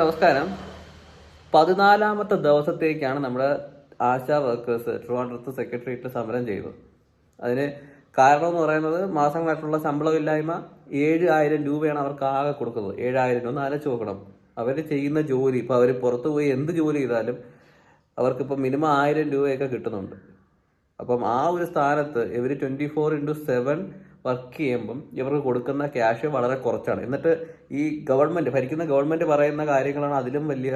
നമസ്കാരം. പതിനാലാമത്തെ ദിവസത്തേക്കാണ് നമ്മുടെ ആശാ വർക്കേഴ്സ് ട്രിവാൻഡ്രത്ത് സെക്രട്ടേറിയറ്റിൽ സമരം ചെയ്തത്. അതിന് കാരണം എന്ന് പറയുന്നത് മാസങ്ങളായിട്ടുള്ള ശമ്പളമില്ലായ്മ ആയിരം രൂപയാണ് അവർക്ക് ആകെ കൊടുക്കുന്നത്. ഏഴായിരം ഒന്ന് ആലോചിച്ച് നോക്കണം. അവർ ചെയ്യുന്ന ജോലി ഇപ്പോൾ അവർ പുറത്തു പോയി എന്ത് ജോലി ചെയ്താലും അവർക്കിപ്പോൾ മിനിമം ആയിരം രൂപയൊക്കെ കിട്ടുന്നുണ്ട്. അപ്പം ആ ഒരു സ്ഥാനത്ത് ഇവർ twenty four into seven work ചെയ്യുമ്പം ഇവർക്ക് കൊടുക്കുന്ന ക്യാഷ് വളരെ കുറച്ചാണ്. എന്നിട്ട് ഈ ഗവൺമെന്റ് ഭരിക്കുന്ന ഗവൺമെന്റ് പറയുന്ന കാര്യങ്ങളാണ് അതിലും വലിയ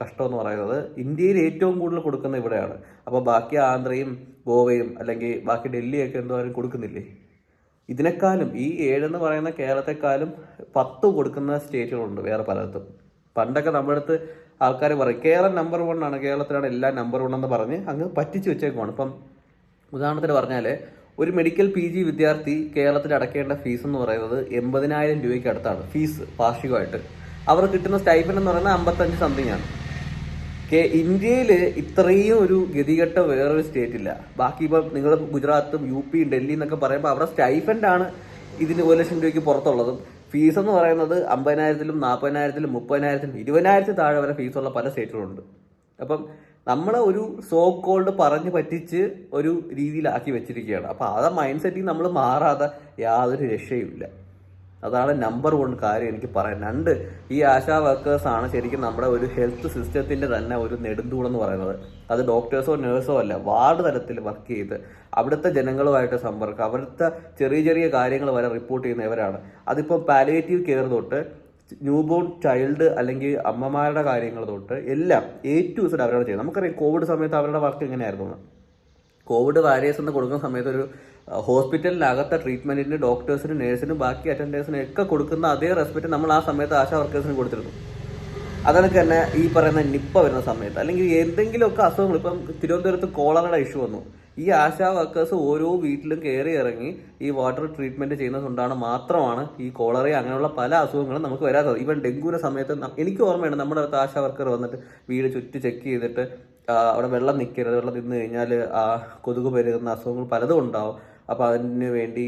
കഷ്ടമെന്ന് പറയുന്നത്. ഇന്ത്യയിൽ ഏറ്റവും കൂടുതൽ കൊടുക്കുന്ന ഇവിടെയാണ്. അപ്പോൾ ബാക്കി ആന്ധ്രയും ഗോവയും അല്ലെങ്കിൽ ബാക്കി ഡൽഹിയൊക്കെ എന്തോരം കൊടുക്കുന്നില്ലേ? ഇതിനേക്കാളും ഈ ഏഴെന്ന് പറയുന്ന കേരളത്തെക്കാളും പത്ത് കൊടുക്കുന്ന സ്റ്റേറ്റുകളുണ്ട് വേറെ പലയിടത്തും. പണ്ടൊക്കെ നമ്മുടെ അടുത്ത് ആൾക്കാർ പറയും കേരളം നമ്പർ വൺ ആണ് കേരളത്തിലാണ് എല്ലാം നമ്പർ വൺ എന്ന് പറഞ്ഞ് അങ്ങ് പറ്റിച്ച് വെച്ചേക്കുവാണ്. ഇപ്പം ഉദാഹരണത്തിന് പറഞ്ഞാൽ ഒരു മെഡിക്കൽ പി ജി വിദ്യാർത്ഥി കേരളത്തിൽ അടക്കേണ്ട ഫീസ് എന്ന് പറയുന്നത് എൺപതിനായിരം രൂപയ്ക്ക് അടുത്താണ് ഫീസ് വാർഷികമായിട്ട്. അവർ കിട്ടുന്ന സ്റ്റൈപ്പൻ എന്ന് പറയുന്നത് അമ്പത്തഞ്ച് സംതിങ് ആണ്. ഇന്ത്യയിൽ ഇത്രയും ഒരു ഗതികെട്ട വേറൊരു സ്റ്റേറ്റ് ഇല്ല. ബാക്കി ഇപ്പം നിങ്ങൾ ഗുജറാത്തും യു പിയും ഡൽഹി എന്നൊക്കെ പറയുമ്പോൾ അവിടെ സ്റ്റൈഫൻഡാണ് ഇതിന് ഒരു ലക്ഷം രൂപയ്ക്ക് പുറത്തുള്ളതും. ഫീസ് എന്ന് പറയുന്നത് അമ്പതിനായിരത്തിലും നാൽപ്പതിനായിരത്തിലും മുപ്പതിനായിരത്തിലും ഇരുപതിനായിരത്തിൽ താഴെ വരെ ഫീസുള്ള പല സ്റ്റേറ്റുകളുണ്ട് അപ്പം നമ്മളെ ഒരു സോ കോൾഡ് പറഞ്ഞ് പറ്റിച്ച് ഒരു രീതിയിലാക്കി വെച്ചിരിക്കുകയാണ്. അപ്പോൾ ആ മൈൻഡ് സെറ്റിൽ നമ്മൾ മാറാതെ യാതൊരു രക്ഷയുമില്ല. അതാണ് നമ്പർ വൺ കാര്യം എനിക്ക് പറയാൻ. രണ്ട് ഈ ആശാ വർക്കേഴ്സ് ആണ് ശരിക്കും നമ്മുടെ ഒരു ഹെൽത്ത് സിസ്റ്റത്തിന്റെ തന്നെ ഒരു നെടുന്തൂണെന്ന് പറയുന്നത്. അത് ഡോക്ടേഴ്സോ നേഴ്സോ അല്ല വാർഡ് തലത്തിൽ വർക്ക് ചെയ്ത് അവിടുത്തെ ജനങ്ങളുമായിട്ട് സമ്പർക്കം അവിടുത്തെ ചെറിയ ചെറിയ കാര്യങ്ങൾ വരെ റിപ്പോർട്ട് ചെയ്യുന്നവരാണ് അതിപ്പോൾ പാലിയേറ്റീവ് കെയർ തൊട്ട് ന്യൂ ബോൺ ചൈൽഡ് അല്ലെങ്കിൽ അമ്മമാരുടെ കാര്യങ്ങൾ തൊട്ട് എല്ലാം എ ടു സെഡ് അവരോട് ചെയ്യുന്നത് നമുക്കറിയാം കോവിഡ് സമയത്ത് അവരുടെ വർക്ക് എങ്ങനെയായിരുന്നു? കോവിഡ് വാരിയേഴ്സ് എന്ന് കൊടുക്കുന്ന സമയത്ത് ഒരു ഹോസ്പിറ്റലിനകത്തെ ട്രീറ്റ്മെന്റിന് ഡോക്ടേഴ്സിനും നേഴ്സിനും ബാക്കി അറ്റൻഡേഴ്സിനും ഒക്കെ കൊടുക്കുന്ന അതേ റെസ്പെക്ട് നമ്മൾ ആ സമയത്ത് ആശാ വർക്കേഴ്സിന് കൊടുത്തിരുന്നു. അതൊക്കെ തന്നെ ഈ പറയുന്ന നിപ്പ വരുന്ന സമയത്ത് അല്ലെങ്കിൽ എന്തെങ്കിലുമൊക്കെ അസുഖങ്ങൾ. ഇപ്പം തിരുവനന്തപുരത്ത് കോളറയുടെ ഇഷ്യൂ വന്നു. ഈ ആശാ വർക്കേഴ്സ് ഓരോ വീട്ടിലും കയറി ഇറങ്ങി ഈ വാട്ടർ ട്രീറ്റ്മെന്റ് ചെയ്യുന്നതുകൊണ്ടാണ് മാത്രമാണ് ഈ കോളറ അങ്ങനെയുള്ള പല അസുഖങ്ങളും നമുക്ക് വരാത്തത്. ഈവൻ ഡെങ്കുവിന്റെ സമയത്ത് എനിക്ക് ഓർമ്മയുണ്ട് നമ്മുടെ അടുത്ത് ആശാ വർക്കർ വന്നിട്ട് വീട് ചുറ്റി ചെക്ക് ചെയ്തിട്ട് അവിടെ വെള്ളം നിൽക്കരുത് വെള്ളം നിന്ന് കഴിഞ്ഞാൽ കൊതുക് പെരുകുന്ന അസുഖങ്ങൾ പലതും ഉണ്ടാവും. അപ്പോൾ അതിന് വേണ്ടി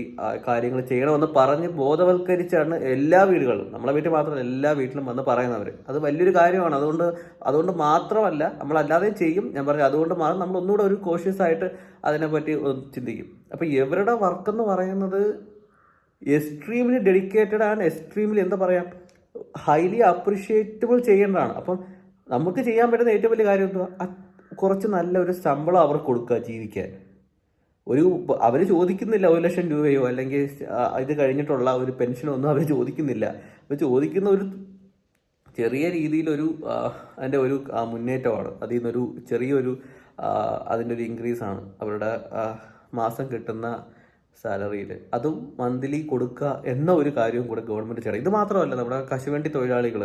കാര്യങ്ങൾ ചെയ്യണമെന്ന് പറഞ്ഞ് ബോധവൽക്കരിച്ചാണ് എല്ലാ വീടുകളിലും നമ്മളെ വീട്ടിൽ മാത്രമല്ല എല്ലാ വീട്ടിലും വന്ന് പറയുന്നവർ അത് വലിയൊരു കാര്യമാണ്. അതുകൊണ്ട് അതുകൊണ്ട് മാത്രമല്ല നമ്മളല്ലാതെ ചെയ്യും ഞാൻ പറഞ്ഞു അതുകൊണ്ട് മാത്രം നമ്മൾ ഒന്നുകൂടെ ഒരു കോഷ്യസ് ആയിട്ട് അതിനെപ്പറ്റി ചിന്തിക്കും. അപ്പോൾ ഇവരുടെ വർക്ക് എന്ന് പറയുന്നത് എക്സ്ട്രീംലി ഡെഡിക്കേറ്റഡ് ആൻഡ് എക്സ്ട്രീംലി എന്താ പറയുക ഹൈലി അപ്രിഷിയേറ്റബിൾ ചെയ്യേണ്ടതാണ്. അപ്പം നമുക്ക് ചെയ്യാൻ പറ്റുന്ന ഏറ്റവും വലിയ കാര്യം എന്തുവാ? കുറച്ച് നല്ലൊരു ശമ്പളം അവർക്ക് കൊടുക്കുക ജീവിക്കാൻ. ഒരു അവർ ചോദിക്കുന്നില്ല ഒരു ലക്ഷം രൂപയോ അല്ലെങ്കിൽ ഇത് കഴിഞ്ഞിട്ടുള്ള ഒരു പെൻഷനോ ഒന്നും അവർ ചോദിക്കുന്നില്ല. അവർ ചോദിക്കുന്ന ഒരു ചെറിയ രീതിയിലൊരു അതിന്റെ ഒരു മുന്നേറ്റമാണ്. അതിൽ നിന്നൊരു ചെറിയൊരു അതിന്റെ ഒരു ഇൻക്രീസ് ആണ് അവരുടെ മാസം കിട്ടുന്ന സാലറിയിൽ അതും മന്ത്ലി കൊടുക്കുക എന്ന ഒരു കാര്യവും കൂടെ ഗവൺമെന്റ് ചെയ്യണം. ഇത് മാത്രമല്ല നമ്മുടെ കശുവണ്ടി തൊഴിലാളികൾ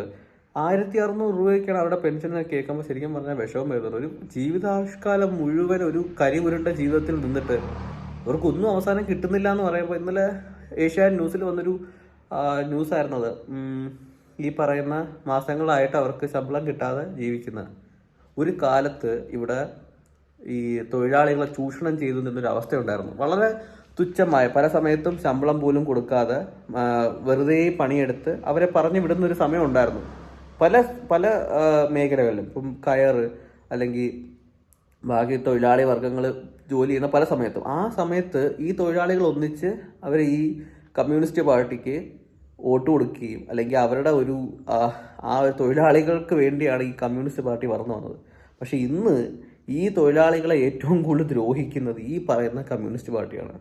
ആയിരത്തി അറുന്നൂറ് രൂപയ്ക്കാണ് അവരുടെ പെൻഷൻ എന്ന് കേൾക്കുമ്പോൾ ശരിക്കും പറഞ്ഞാൽ വിഷമം വരുന്നത്. ഒരു ജീവിതാഷ്കാലം മുഴുവൻ ഒരു കരിമുരുണ്ട ജീവിതത്തിൽ നിന്നിട്ട് അവർക്കൊന്നും അവസാനം കിട്ടുന്നില്ല എന്ന് പറയുമ്പോൾ ഇന്നലെ ഏഷ്യാൻ ന്യൂസിൽ വന്നൊരു ന്യൂസ് ആയിരുന്നു ഉം, ഈ പറയുന്ന മാസങ്ങളായിട്ട് അവർക്ക് ശമ്പളം കിട്ടാതെ ജീവിക്കുന്ന ഒരു കാലത്ത് ഇവിടെ ഈ തൊഴിലാളികളെ ചൂഷണം ചെയ്തു നിന്നൊരു അവസ്ഥയുണ്ടായിരുന്നു. വളരെ തുച്ഛമായ പല സമയത്തും ശമ്പളം പോലും കൊടുക്കാതെ വെറുതെ പണിയെടുത്ത് അവരെ പറഞ്ഞു വിടുന്ന ഒരു സമയം ഉണ്ടായിരുന്നു. പല പല മേഖലകളിലും. ഇപ്പം കയർ അല്ലെങ്കിൽ ബാക്കി തൊഴിലാളി വർഗങ്ങൾ ജോലി ചെയ്യുന്ന പല സമയത്തും. ആ സമയത്ത് ഈ തൊഴിലാളികൾ ഒന്നിച്ച് അവർ ഈ കമ്മ്യൂണിസ്റ്റ് പാർട്ടിക്ക് വോട്ട് കൊടുക്കുകയും അല്ലെങ്കിൽ അവരുടെ ഒരു ആ ഒരു തൊഴിലാളികൾക്ക് വേണ്ടിയാണ് ഈ കമ്മ്യൂണിസ്റ്റ് പാർട്ടി വളർന്നു വന്നത്. പക്ഷേ ഇന്ന് ഈ തൊഴിലാളികളെ ഏറ്റവും കൂടുതൽ ദ്രോഹിക്കുന്നത് ഈ പറയുന്ന കമ്മ്യൂണിസ്റ്റ് പാർട്ടിയാണ്.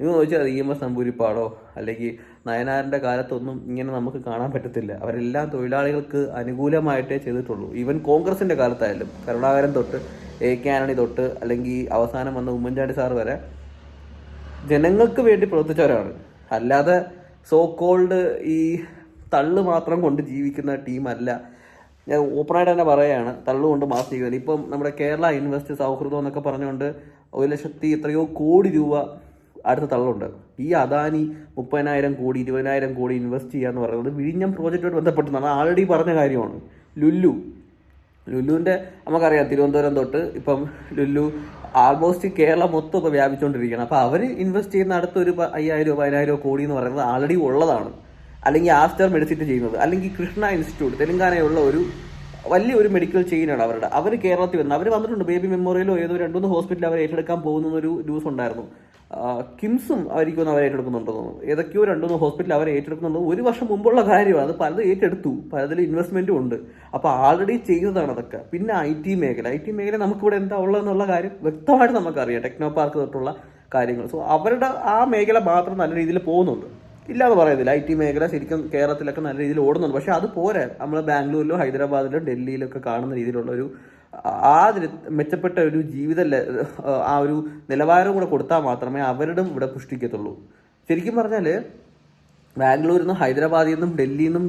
നിങ്ങൾ ചോദിച്ചാൽ ഇ എം എസ് നമ്പൂരിപ്പാടോ അല്ലെങ്കിൽ നയനാറിന്റെ കാലത്തൊന്നും ഇങ്ങനെ നമുക്ക് കാണാൻ പറ്റത്തില്ല. അവരെല്ലാം തൊഴിലാളികൾക്ക് അനുകൂലമായിട്ടേ ചെയ്തിട്ടുള്ളൂ. ഈവൻ കോൺഗ്രസിന്റെ കാലത്തായാലും കരുണാകരൻ തൊട്ട് എ കെ ആന്റണി തൊട്ട് അല്ലെങ്കിൽ അവസാനം വന്ന ഉമ്മൻചാണ്ടി സാർ വരെ ജനങ്ങൾക്ക് വേണ്ടി പ്രവർത്തിച്ചവരാണ്. അല്ലാതെ സോ കോൾഡ് ഈ തള്ളു മാത്രം കൊണ്ട് ജീവിക്കുന്ന ടീമല്ല. ഞാൻ ഓപ്പണായിട്ട് തന്നെ പറയുകയാണ് തള്ളുകൊണ്ട് മാസ് ഇപ്പം നമ്മുടെ കേരള ഇൻവെസ്റ്റ് സൗഹൃദം എന്നൊക്കെ പറഞ്ഞുകൊണ്ട് ഒരു ലക്ഷത്തി എത്രയോ കോടി രൂപ അടുത്ത തള്ളുണ്ട് ഈ അദാനി മുപ്പതിനായിരം കോടി ഇരുപതിനായിരം കോടി ഇൻവെസ്റ്റ് ചെയ്യുക എന്ന് പറയുന്നത് വിഴിഞ്ഞം പ്രോജക്റ്റുമായിട്ട് ബന്ധപ്പെട്ടതാണ് ആൾറെഡി പറഞ്ഞ കാര്യമാണ്. ലുല്ലു. ലുല്ലുവിന്റെ നമുക്കറിയാം തിരുവനന്തപുരം തൊട്ട് ഇപ്പം ലുല്ലു ആൾമോസ്റ്റ് കേരളം മൊത്തം ഇപ്പോൾ വ്യാപിച്ചുകൊണ്ടിരിക്കുകയാണ് അപ്പോൾ അവർ ഇൻവെസ്റ്റ് ചെയ്യുന്ന അടുത്തൊരു അയ്യായിരോ പതിനായിരോ കോടി എന്ന് പറയുന്നത് ആൾറെഡി ഉള്ളതാണ്. അല്ലെങ്കിൽ ആസ്റ്റർ മെഡിസിറ്റ് ചെയ്യുന്നത്. അല്ലെങ്കിൽ കൃഷ്ണ ഇൻസ്റ്റിറ്റ്യൂട്ട് തെലങ്കാനയുള്ള ഒരു വലിയ ഒരു മെഡിക്കൽ ചെയിനാണ് അവരുടെ. അവർ കേരളത്തിൽ വന്ന് അവർ വന്നിട്ടുണ്ട്. ബേബി മെമ്മോറിയലോ ഏതോ രണ്ടുമൂന്ന് ഹോസ്പിറ്റലിൽ അവർ ഏറ്റെടുക്കാൻ പോകുന്നൊരു ന്യൂസ് ഉണ്ടായിരുന്നു. കിംസും ആയിരിക്കും അവർ ഏറ്റെടുക്കുന്നുണ്ടെന്ന് തോന്നുന്നു. ഏതൊക്കെയോ രണ്ടുമൂന്ന് ഹോസ്പിറ്റൽ അവർ ഏറ്റെടുക്കുന്നുണ്ട് ഒരു വർഷം മുമ്പുള്ള കാര്യമാണ്. അത് പലതും ഏറ്റെടുത്തു. പലതിൽ ഇൻവെസ്റ്റ്മെന്റും ഉണ്ട്. അപ്പോൾ ആൾറെഡി ചെയ്തതാണ് അതൊക്കെ. പിന്നെ ഐ ടി മേഖല. ഐ ടി മേഖല നമുക്കിവിടെ എന്താ ഉള്ളതെന്നുള്ള കാര്യം വ്യക്തമായിട്ട് നമുക്കറിയാം. ടെക്നോ പാർക്ക് തൊട്ടുള്ള കാര്യങ്ങൾ. സോ അവരുടെ ആ മേഖല മാത്രം നല്ല രീതിയിൽ പോകുന്നുണ്ട്. ഇല്ലാതെ പറയുന്നില്ല. ഐ ടി മേഖല ശരിക്കും കേരളത്തിലൊക്കെ നല്ല രീതിയിൽ ഓടുന്നുണ്ട്. പക്ഷേ അത് പോരാ. നമ്മൾ ബാംഗ്ലൂരിലോ ഹൈദരാബാദിലോ ഡൽഹിയിലൊക്കെ കാണുന്ന രീതിയിലുള്ള ഒരു ആ മെച്ചപ്പെട്ട ഒരു ജീവിത ആ ഒരു നിലവാരം കൂടെ കൊടുത്താൽ മാത്രമേ അവരുടെ ഇവിടെ പുഷ്ടിക്കത്തുള്ളൂ. ശരിക്കും പറഞ്ഞാൽ ബാംഗ്ലൂരിൽ നിന്നും ഹൈദരാബാദിൽ നിന്നും ഡൽഹിയിൽ നിന്നും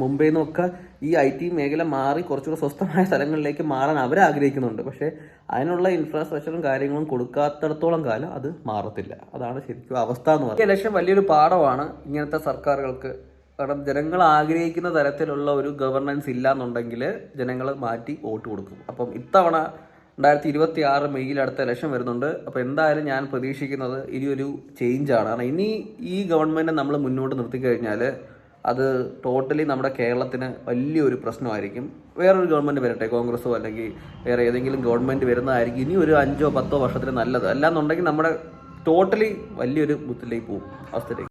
മുംബൈയിൽ നിന്നും ഒക്കെ ഈ ഐ ടി മേഖല മാറി കുറച്ചുകൂടെ സ്വസ്ഥമായ സ്ഥലങ്ങളിലേക്ക് മാറാൻ അവർ ആഗ്രഹിക്കുന്നുണ്ട്. പക്ഷേ അതിനുള്ള ഇൻഫ്രാസ്ട്രക്ചറും കാര്യങ്ങളും കൊടുക്കാത്തിടത്തോളം കാലം അത് മാറത്തില്ല. അതാണ് ശരിക്കും അവസ്ഥ എന്ന് പറയുന്നത്. ലക്ഷ്യം വലിയൊരു പാഠമാണ് ഇങ്ങനത്തെ സർക്കാരുകൾക്ക്. കാരണം ജനങ്ങൾ ആഗ്രഹിക്കുന്ന തരത്തിലുള്ള ഒരു ഗവർണൻസ് ഇല്ല എന്നുണ്ടെങ്കിൽ ജനങ്ങൾ മാറ്റി വോട്ട് കൊടുക്കും. അപ്പം ഇത്തവണ രണ്ടായിരത്തി ഇരുപത്തി ആറ് മെയ്യിൽ അടുത്ത ഇലക്ഷൻ വരുന്നുണ്ട്. അപ്പോൾ എന്തായാലും ഞാൻ പ്രതീക്ഷിക്കുന്നത് ഇനി ഒരു ചേഞ്ചാണ് കാരണം ഇനി ഈ ഗവൺമെന്റ് നമ്മൾ മുന്നോട്ട് നിർത്തിക്കഴിഞ്ഞാൽ അത് ടോട്ടലി നമ്മുടെ കേരളത്തിന് വലിയൊരു പ്രശ്നമായിരിക്കും. വേറൊരു ഗവൺമെന്റ് വരട്ടെ കോൺഗ്രസ്സോ അല്ലെങ്കിൽ വേറെ ഏതെങ്കിലും ഗവൺമെന്റ് വരുന്നതായിരിക്കും. ഇനി ഒരു അഞ്ചോ പത്തോ വർഷത്തിന് നല്ലത്. അല്ലാന്നുണ്ടെങ്കിൽ നമ്മുടെ ടോട്ടലി വലിയൊരു ബുദ്ധിലേക്ക് പോകും. അവസ്ഥയിലേക്ക്.